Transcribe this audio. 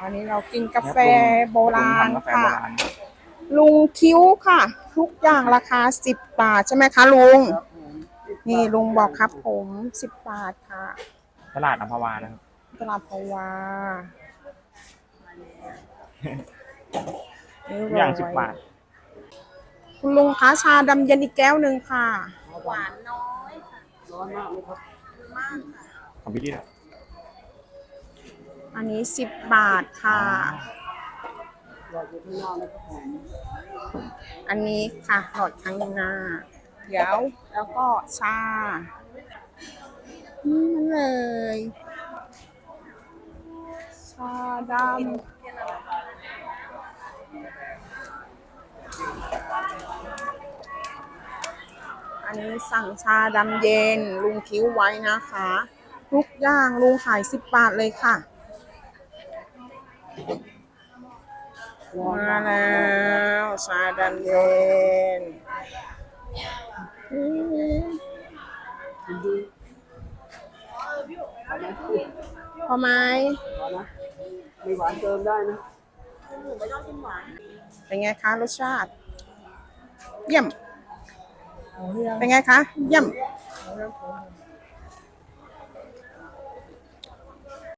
อันนี้เรากินกาแฟโบราณกาแฟค่ะโบราณลุงคิ้วค่ะ ทุกอย่างราคาสิบบาทใช่ไหมคะลุง นี่ลุงบอกครับผมสิบบาทค่ะ ตลาดอัมพวานะครับ ตลาดพวาทุกอย่างสิบบาท คุณลุงคะชาดำเย็นอีกแก้วหนึ่งค่ะ หวานน้อยค่ะร้อนมากไหมครับมากค่ะ ของพี่ดินะ อันนี้สิบบาทค่ะรออยู่ข้างนอกนะครับผมอันนี้ค่ะหลอดข้างหน้า เดี๋ยวแล้วก็ชา นี่มันเลย ชาดำ อันนี้สั่งชาดำเย็นลุงคิ้วไว้นะคะ ทุกอย่างลุงขายสิบบาทเลยค่ะ มาแล้วชาดำเย็นอืมพอไหมร้อนนะมีหวานเติมได้นะเป็นไงคะรสชาติ เยี่ยม เป็นไงคะ เยี่ยม